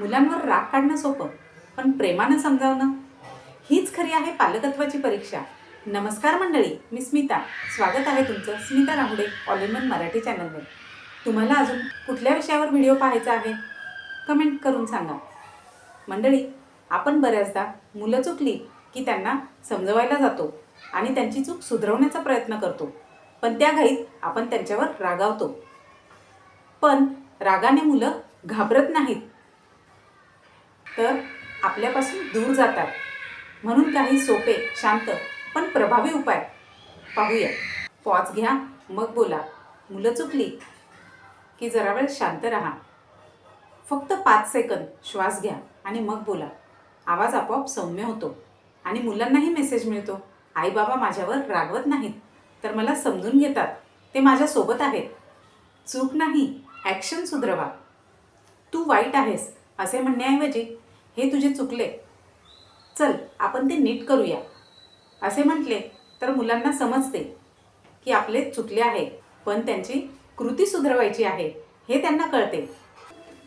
मुलांवर राग काढणं सोपं पण प्रेमानं समजावणं. हीच खरी आहे पालकत्वाची परीक्षा. नमस्कार मंडळी मी स्मिता. स्वागत आहे तुमचं Smita Rahude all in one Marathi चॅनलवर. तुम्हाला अजून कुठल्या विषयावर व्हिडिओ पाहायचा आहे? कमेंट करून सांगा. मंडळी आपण बऱ्याचदा मुलं चुकली की त्यांना समजवायला जातो आणि त्यांची चूक सुधारवण्याचा प्रयत्न करतो. पण त्या घाईत आपण त्यांच्यावर रागावतो. पण रागाने मुलं घाबरत नाहीत. तर आपल्यापासून दूर जातात. म्हणून काही सोपे शांत पण प्रभावी उपाय. पाहूया. पॉज घ्या मग बोला. मुलं चुकली की जरा वेळ शांत राहा. फक्त पाच सेकंद श्वास घ्या आणि मग बोला. आवाज आपोआप सौम्य होतो आणि मुलांनाही मेसेज मिळतो. आई बाबा माझ्यावर रागवत नाहीत तर मला समजून घेतात. ते माझ्यासोबत आहेत. चूक नाही ॲक्शन सुधरवा. तू वाईट आहेस असे म्हणण्याऐवजी हे तुझे चुकले. चल आपण ते नीट करूया. असे म्हटले तर मुलांना समजते की आपले चुकले आहे पण त्यांची कृती सुधरवायची आहे हे त्यांना कळते.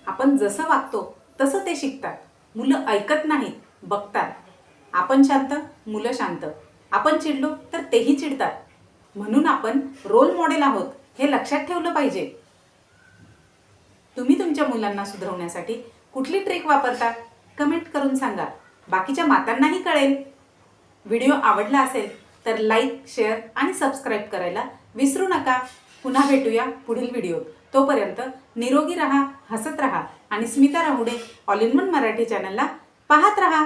आपण जसं वागतो तसं ते शिकतात. मुलं ऐकत नाहीत बघतात. आपण शांत मुलं शांत. आपण चिडलो तर तेही चिडतात. म्हणून आपण रोल मॉडेल आहोत हे लक्षात ठेवलं पाहिजे. तुम्ही तुमच्या मुलांना सुधरवण्यासाठी कुठली ट्रिक वापरता? कमेंट करून सांगा. बाकीच्या मातांनाही कळेल. व्हिडिओ आवडला असेल तर लाईक शेअर आणि सबस्क्राईब करायला विसरू नका. पुन्हा भेटूया पुढील व्हिडिओ तोपर्यंत निरोगी राहा हसत राहा आणि Smita Rahude all in one Marathi चॅनलला पाहत राहा.